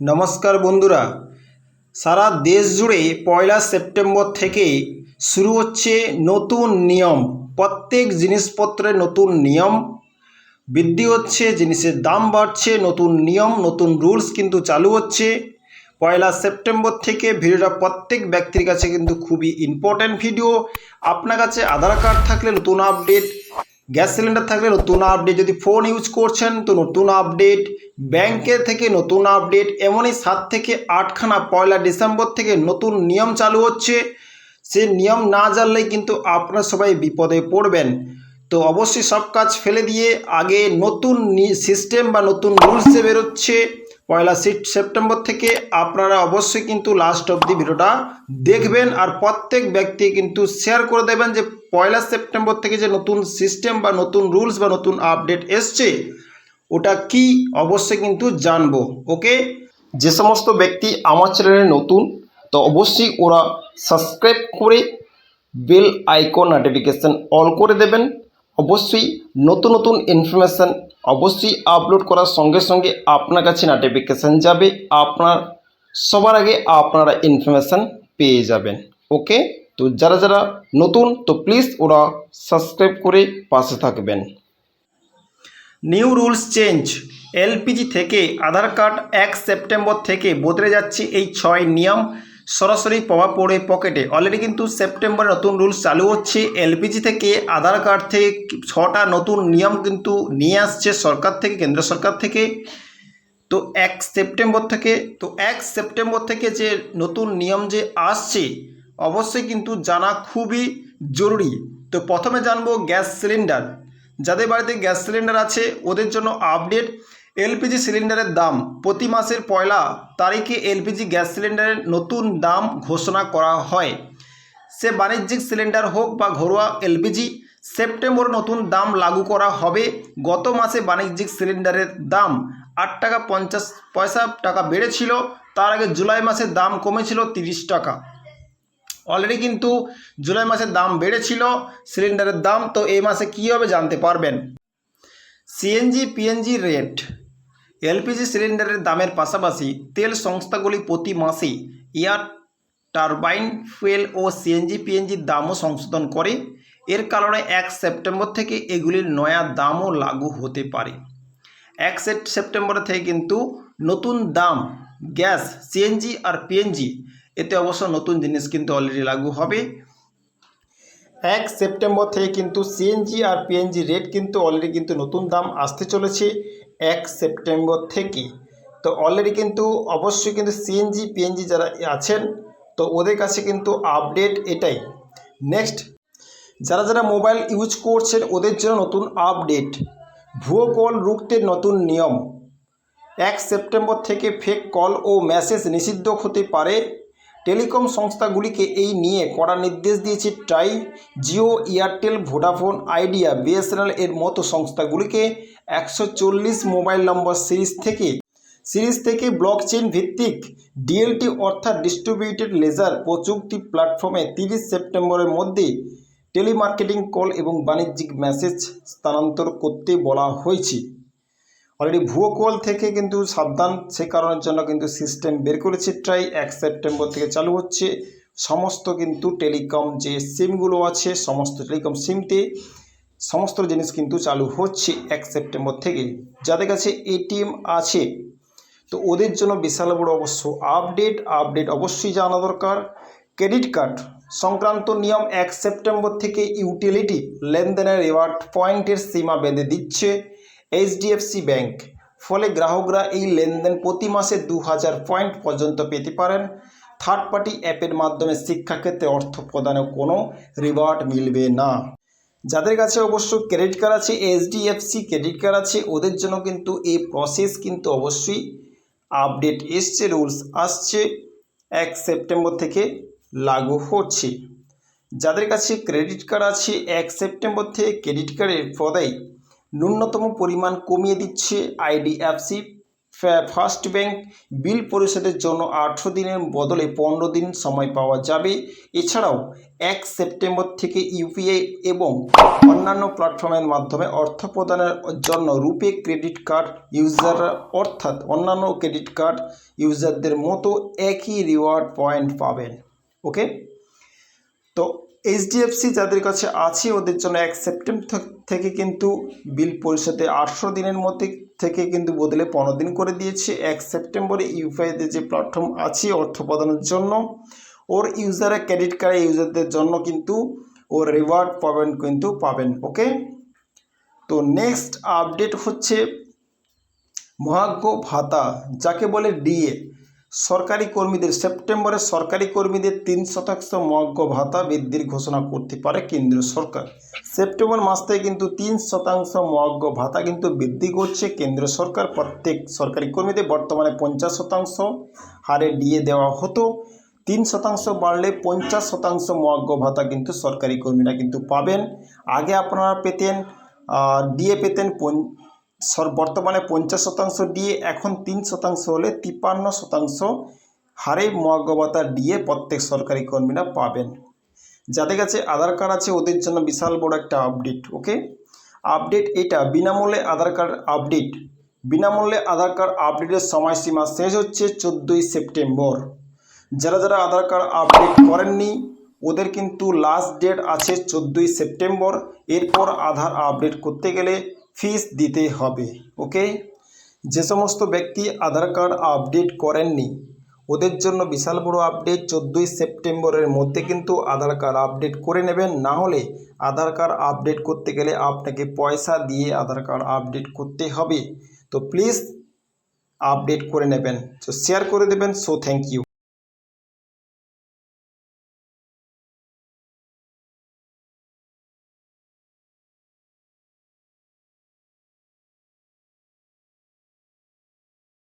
নমস্কার বন্ধুরা। সারা দেশ জুড়ে পয়লা সেপ্টেম্বর থেকে শুরু হচ্ছে নতুন নিয়ম। প্রত্যেক জিনিসপত্রের নতুন নিয়ম। বৃদ্ধি হচ্ছে, জিনিসের দাম বাড়ছে, নতুন নিয়ম, নতুন রুলস কিন্তু চালু হচ্ছে। পয়লা সেপ্টেম্বর থেকে ভিডিওটা প্রত্যেক ব্যক্তির কাছে কিন্তু খুবই ইম্পর্ট্যান্ট ভিডিও আপনার কাছে আধার কার্ড থাকলে নতুন আপডেট গ্যাস সিলিন্ডার থাকলে নতুন আপডেট। যদি ফোন ইউজ করছেন, তো নতুন আপডেট। ব্যাংকের থেকে নতুন আপডেট। এমনই সাত থেকে আটখানা পয়লা ডিসেম্বর থেকে নতুন নিয়ম চালু হচ্ছে। সে নিয়ম না জানলেই কিন্তু আপনারা সবাই বিপদে পড়বেন। তো অবশ্যই সব কাজ ফেলে দিয়ে আগে নতুন সিস্টেম বা নতুন রুলসে বেরোচ্ছে, পয়লা সেপ্টেম্বর থেকে আপনারা অবশ্যই কিন্তু লাস্ট অবধি ভিডিওটা দেখবেন। আর প্রত্যেক ব্যক্তি কিন্তু শেয়ার করে দেবেন যে পয়লা সেপ্টেম্বর থেকে যে নতুন সিস্টেম বা নতুন রুলস বা নতুন আপডেট এসছে, ওটা কি অবশ্যই কিন্তু জানব, ওকে? যে সমস্ত ব্যক্তি আমার চ্যানেলে নতুন, তো অবশ্যই ওরা সাবস্ক্রাইব করে বেল আইকন নোটিফিকেশান অল করে দেবেন। অবশ্যই নতুন নতুন ইনফরমেশান অবশ্যই আপলোড করার সঙ্গে সঙ্গে আপনার কাছে নোটিফিকেশান যাবে, আপনার, সবার আগে আপনারা ইনফরমেশান পেয়ে যাবেন, ওকে? তো যারা যারা নতুন, তো প্লিজ ওরা সাবস্ক্রাইব করে পাশে থাকবেন। নিউ রুলস চেঞ্জ এলপিজি থেকে আধার কার্ড এক সেপ্টেম্বর থেকে বদলে যাচ্ছে এই ছয় নিয়ম। সরাসরি প্রভাব পড়ে পকেটে। অলরেডি কিন্তু সেপ্টেম্বরে নতুন রুলস চালু হচ্ছে। এলপিজি থেকে আধার কার্ড থেকে ছটা নতুন নিয়ম কিন্তু নিয়ে আসছে সরকার থেকে, কেন্দ্র সরকার থেকে। তো এক সেপ্টেম্বর থেকে, তো এক সেপ্টেম্বর থেকে যে নতুন নিয়ম যে আসছে অবশ্যই কিন্তু জানা খুবই জরুরি। তো প্রথমে জানব গ্যাস সিলিন্ডার। যাদের বাড়িতে গ্যাস সিলিন্ডার আছে, ওদের জন্য আপডেট, এলপিজি সিলিন্ডারের দাম। প্রতি মাসের পয়লা তারিখে এলপিজি গ্যাস সিলিন্ডারের নতুন দাম ঘোষণা করা হয়। সে বাণিজ্যিক সিলিন্ডার হোক বা ঘরোয়া এলপিজি, সেপ্টেম্বর নতুন দাম লাগু করা হবে। গত মাসে বাণিজ্যিক সিলিন্ডারের দাম আট টাকা পঞ্চাশ পয়সা টাকা বেড়েছিল। তার আগে জুলাই মাসে দাম কমেছিল তিরিশ টাকা। অলরেডি কিন্তু জুলাই মাসের দাম বেড়েছিল সিলিন্ডারের দাম, তো এই মাসে কী হবে জানতে পারবেন। সিএনজি পিএনজি রেট এলপিজি সিলিন্ডারের দামের পাশাপাশি তেল সংস্থাগুলি প্রতি মাসে এয়ার টারবাইন ফুয়েল ও সিএনজি পিএনজির দামও সংশোধন করে। এর কারণে এক সেপ্টেম্বর থেকে এগুলির নয়া দামও লাগু হতে পারে। এক সেপ্টেম্বর থেকে কিন্তু নতুন দাম, গ্যাস সিএনজি আর পিএনজি এতে অবশ্য নতুন জিনিস কিন্তু অলরেডি লাগু হবে। এক সেপ্টেম্বর থেকে কিন্তু সিএনজি আর পিএনজি রেট কিন্তু অলরেডি কিন্তু নতুন দাম আসতে চলেছে এক সেপ্টেম্বর থেকে। তো অলরেডি কিন্তু অবশ্যই কিন্তু সিএনজি পিএনজি যারা আছেন, তো ওদের কাছে কিন্তু আপডেট এটাই। নেক্সট যারা যারা মোবাইল ইউজ করছেন, ওদের জন্য নতুন আপডেট ভুয়ো কল রুখতে নতুন নিয়ম। এক সেপ্টেম্বর থেকে ফেক কল ও মেসেজ নিষিদ্ধ হতে পারে। টেলিকম সংস্থাগুলিকে এই নিয়ে কড়া নির্দেশ দিয়েছে TRAI Jio, Airtel, Vodafone, Idea, BSNL এর মতো সংস্থাগুলিকে একশো চল্লিশ মোবাইল নম্বর সিরিজ থেকে সিরিজ থেকে ব্লক চেইন ভিত্তিক ডিএলটি অর্থাৎ ডিস্ট্রিবিউটেড লেজার প্রযুক্তি প্ল্যাটফর্মে তিরিশ সেপ্টেম্বরের মধ্যে টেলিমার্কেটিং কল এবং বাণিজ্যিক মেসেজ স্থানান্তর করতে বলা হয়েছে। অলরেডি ভুয়ো কল থেকে কিন্তু সাবধান, সে কারণের জন্য কিন্তু সিস্টেম বের করেছে ট্রাই এক সেপ্টেম্বর থেকে চালু হচ্ছে। সমস্ত কিন্তু টেলিকম যে সিমগুলো আছে, সমস্ত টেলিকম সিমতে সমস্ত জিনিস কিন্তু চালু হচ্ছে এক সেপ্টেম্বর থেকে। যাদের কাছে এটিএম আছে, তো ওদের জন্য বিশাল বড় অবশ্য আপডেট আপডেট অবশ্যই জানা দরকার। ক্রেডিট কার্ড সংক্রান্ত নিয়ম এক সেপ্টেম্বর থেকে ইউটিলিটি লেনদেনের রিওয়ার্ড পয়েন্টের সীমা বেঁধে দিচ্ছে। HDFC bank. ফলে গ্রাহকরা এই লেনদেন প্রতি মাসে দু হাজার পয়েন্ট পর্যন্ত পেতে পারেন। থার্ড পার্টি অ্যাপের মাধ্যমে শিক্ষাক্ষেত্রে অর্থ প্রদানে কোনো রিওয়ার্ড মিলবে না। যাদের কাছে অবশ্য ক্রেডিট কার্ড আছে, এইচডিএফসি ক্রেডিট কার্ড আছে, ওদের জন্য কিন্তু এই প্রসেস কিন্তু অবশ্যই আপডেট এসছে, রুলস আসছে। এক সেপ্টেম্বর থেকে লাগু হচ্ছে। যাদের কাছে ক্রেডিট কার্ড আছে, এক সেপ্টেম্বর থেকে ক্রেডিট কার্ডের প্রদায় ন্যূনতম পরিমাণ কমিয়ে দিচ্ছে আইডিএফসি। ফার্স্ট ব্যাংক বিল পরিশোধের জন্য আঠেরো দিনের বদলে পনেরো দিন সময় পাওয়া যাবে। এছাড়াও এক সেপ্টেম্বর থেকে ইউপিআই এবং অন্যান্য প্ল্যাটফর্মের মাধ্যমে অর্থ প্রদানের জন্য রুপে ক্রেডিট কার্ড ইউজাররা অর্থাৎ অন্যান্য ক্রেডিট কার্ড ইউজারদের মতো একই রিওয়ার্ড পয়েন্ট পাবেন। ওকে? তো এইচডিএফসি যাদের কাছে আছে, ওদের জন্য এক সেপ্টেম্বর থেকে কিন্তু বিল পরিশোধে আটশো দিনের মধ্যে থেকে কিন্তু বদলে পনেরো দিন করে দিয়েছে। এক সেপ্টেম্বরে ইউপিআইতে যে প্ল্যাটফর্ম আছে, অর্থ প্রদানের জন্য, ওর ইউজারে ক্রেডিট কার্ড ইউজারদের জন্য কিন্তু ওর রিওয়ার্ড পাবেন কিন্তু পাবেন ওকে তো নেক্সট আপডেট হচ্ছে মহাজ্ঞ ভাতা, যাকে বলে ডিএ সরকারি কর্মীদের, সেপ্টেম্বরে সরকারি কর্মীদের তিন শতাংশ মহাজ্ঞ ভাতা বৃদ্ধির ঘোষণা করতে পারে কেন্দ্র সরকার। সেপ্টেম্বর মাস থেকে কিন্তু তিন শতাংশ মহাজ্ঞ ভাতা কিন্তু বৃদ্ধি করছে কেন্দ্র সরকার। প্রত্যেক সরকারি কর্মীদের বর্তমানে পঞ্চাশ শতাংশ হারে ডিএ দেওয়া হতো। তিন শতাংশ বাড়লে পঞ্চাশ শতাংশ মহাজ্ঞ ভাতা কিন্তু সরকারি কর্মীরা কিন্তু পাবেন। আগে আপনারা পেতেন ডিএ পেতেন বর্তমানে পঞ্চাশ শতাংশ ডিএ এখন তিন শতাংশ হলে তিপ্পান্ন শতাংশ হারে মহাজ্ঞভাতা ডিএ প্রত্যেক সরকারি কর্মীরা পাবেন। যাদের কাছে আধার কার্ড আছে, ওদের জন্য বিশাল বড় একটা আপডেট, ওকে? আপডেট এটা, বিনামূল্যে আধার কার্ড আপডেট। বিনামূল্যে আধার কার্ড আপডেটের সময়সীমা শেষ হচ্ছে চোদ্দোই সেপ্টেম্বর। যারা যারা আধার কার্ড আপডেট করেননি, ওদের কিন্তু লাস্ট ডেট আছে চোদ্দোই সেপ্টেম্বর। এরপর আধার আপডেট করতে গেলে ফিস দিতে হবে ওকে যে সমস্ত ব্যক্তি আধার কার্ড আপডেট করেননি, ওদের জন্য বিশাল বড় আপডেট চোদ্দোই সেপ্টেম্বরের মধ্যে কিন্তু আধার কার্ড আপডেট করে নেবেন। না হলে আধার কার্ড আপডেট করতে গেলে আপনাকে পয়সা দিয়ে আধার কার্ড আপডেট করতে হবে। তো প্লিজ আপডেট করে নেবেন। তো শেয়ার করে দেবেন। So thank you